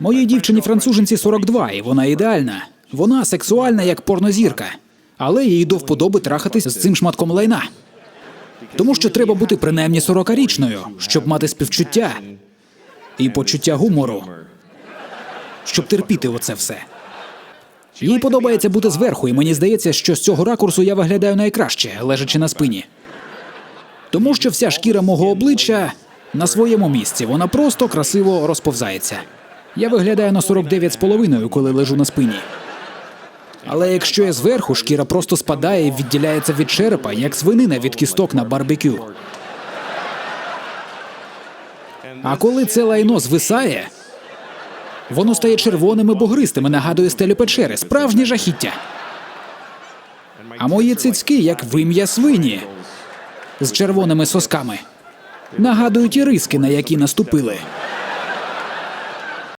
Моїй дівчині француженці 42, і вона ідеальна. Вона сексуальна, як порнозірка, але їй до вподоби трахатись з цим шматком лайна. Тому що треба бути принаймні 40-річною, щоб мати співчуття і почуття гумору, щоб терпіти оце все. Їй подобається бути зверху, і мені здається, що з цього ракурсу я виглядаю найкраще, лежачи на спині. Тому що вся шкіра мого обличчя на своєму місці, вона просто красиво розповзається. Я виглядаю на 49,5, коли лежу на спині. Але якщо я зверху, шкіра просто спадає і відділяється від черепа, як свинина від кісток на барбекю. А коли це лайно звисає, воно стає червоним і бугристим і нагадує стелю печери, справжнє жахіття. А мої цицьки, як вим'я свині з червоними сосками, нагадують і риски, на які наступили.